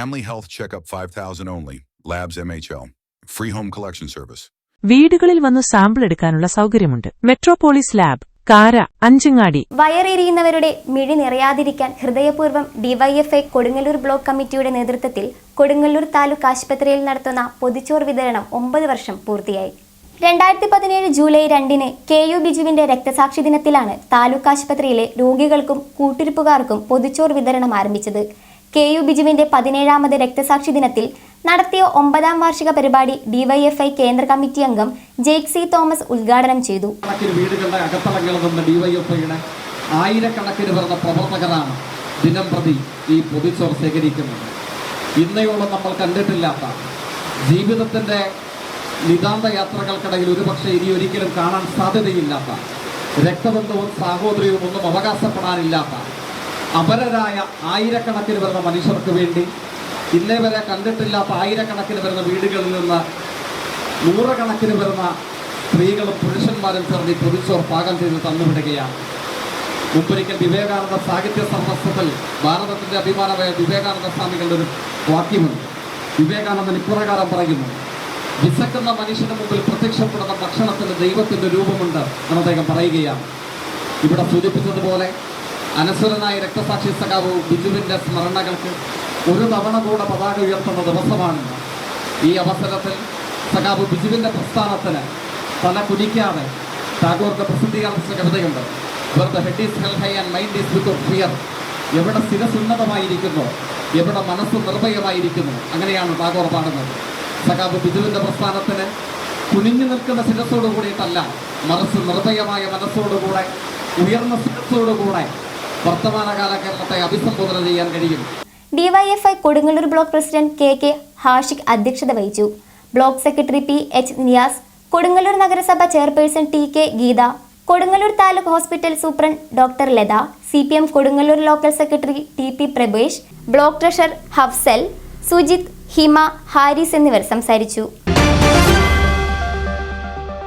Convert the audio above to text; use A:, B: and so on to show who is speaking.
A: Family health checkup 5000 only. Labs MHL. Free home collection service.
B: വീടുകളിൽ വന്ന് sample എടുക്കാനുള്ള സൗകര്യമുണ്ട് മെട്രോപോളിസ് ലാബ് കാര അഞ്ചങ്ങാടി
C: വയറെരിയുന്നവരുടെ മിഴി നിറയാതിരിക്കാൻ ഹൃദയപൂർവം ഡിവൈഎഫ്ഐ കൊടുങ്ങല്ലൂർ ബ്ലോക്ക് കമ്മിറ്റിയുടെ നേതൃത്വത്തിൽ കൊടുങ്ങല്ലൂർ താലൂക്ക് ആശുപത്രിയിൽ നടത്തുന്ന പൊതിച്ചോർ വിതരണം ഒമ്പത് വർഷം പൂർത്തിയായി രണ്ടായിരത്തി പതിനേഴ് ജൂലൈ രണ്ടിന് കെ യു ബിജുവിന്റെ രക്തസാക്ഷി ദിനത്തിലാണ് താലൂക്ക് ആശുപത്രിയിലെ രോഗികൾക്കും കൂട്ടിരിപ്പുകാർക്കും പൊതിച്ചോർ വിതരണം ആരംഭിച്ചത് കെ യു ബിജുവിന്റെ പതിനേഴാമത് രക്തസാക്ഷി ദിനത്തിൽ നടത്തിയ ഒമ്പതാം വാർഷിക പരിപാടി ഡിവൈഎഫ്ഐ കേന്ദ്ര കമ്മിറ്റി അംഗം ജെയ്ക് സി തോമസ് ഉദ്ഘാടനം ചെയ്തു.
D: കണക്കിന് വീടുകളുടെ അകത്തളങ്ങളിൽ ഡിവൈഎഫ്ഐയുടെ ആയിരക്കണക്കിന് വരുന്ന പ്രവർത്തകരാണ് ദിനം പ്രതി ഈ പൊതിച്ചോർ ശേഖരിക്കുന്നത്. ഇന്നയോളം നമ്മൾ കണ്ടിട്ടില്ലാത്ത ജീവിതത്തിന്റെ നിതാന്ത യാത്രകൾക്കിടയിൽ ഒരുപക്ഷെ ഇനി ഒരിക്കലും കാണാൻ സാധ്യതയില്ലാത്ത രക്തബന്ധവും സാഹോദര്യവും ഒന്നും അവകാശപ്പെടാനില്ലാത്ത അപരരായ ആയിരക്കണക്കിന് വരുന്ന മനുഷ്യർക്ക് വേണ്ടി ഇന്നേ വരെ കണ്ടിട്ടില്ലാത്ത ആയിരക്കണക്കിന് വരുന്ന വീടുകളിൽ നിന്ന് നൂറുകണക്കിന് വരുന്ന സ്ത്രീകളും പുരുഷന്മാരും ചേർന്ന് പൊതിച്ചോർ പാകം ചെയ്ത് തന്നുവിടുകയാണ്. മുമ്പൊരിക്കൽ വിവേകാനന്ദ സാഹിത്യ സമ്പസ്ഥത്തിൽ ഭാരതത്തിന്റെ അഭിമാനമായ വിവേകാനന്ദ സ്വാമികളുടെ ഒരു വാക്യമുണ്ട് വിവേകാനന്ദൻ ഇപ്രകാരം പറയുന്നു വിസക്കുന്ന മനുഷ്യന് മുമ്പിൽ പ്രത്യക്ഷപ്പെടുന്ന ഭക്ഷണത്തിന് ദൈവത്തിന്റെ രൂപമുണ്ട് എന്ന് അദ്ദേഹം പറയുകയാണ്. ഇവിടെ സൂചിപ്പിച്ചതുപോലെ അനശ്വരനായ രക്തസാക്ഷി സഖാവ് ബിജുവിന്റെ സ്മരണകൾക്ക് ഒരു തവണ കൂടെ പതാക ഉയർത്തുന്ന ദിവസമാണ് ഈ അവസരത്തിൽ സഖാവ് ബിജുവിന്റെ പ്രസ്ഥാനത്തിന് തല കുലിക്കാതെ ടാഗോർക്ക് പ്രസിദ്ധീകരിച്ച കവിതയുണ്ട്. ആൻഡ് മൈൻഡ് എവിടെ സ്ഥിരസുന്നതമായിരിക്കുന്നു എവിടെ മനസ്സ് നിർഭയമായിരിക്കുന്നു അങ്ങനെയാണ് ടാഗോർ പാടുന്നത്. സഖാബ് ബിജുവിന്റെ പ്രസ്ഥാനത്തിന് കുനിഞ്ഞു നിൽക്കുന്ന ശിരസോട് കൂടിയിട്ടല്ല മറിച്ച് നിർഭയമായ മനസ്സോടുകൂടെ ഉയർന്ന ശിരസോടുകൂടെ വർത്തമാനകാല കേരളത്തെ അഭിസംബോധന ചെയ്യാൻ കഴിയും.
C: DYFI Kodungallur block president K K Hashiq അധ്യക്ഷത വഹിച്ചു. Block secretary P H Niyas Kodungallur നഗരസഭ chairperson T K Geetha Kodungallur taluk hospital superintendent doctor Latha C P M Kodungallur local secretary T P Prabhesh block treasurer Hafsal Sujith Hima Haris എന്നിവർ സംസാരിച്ചു.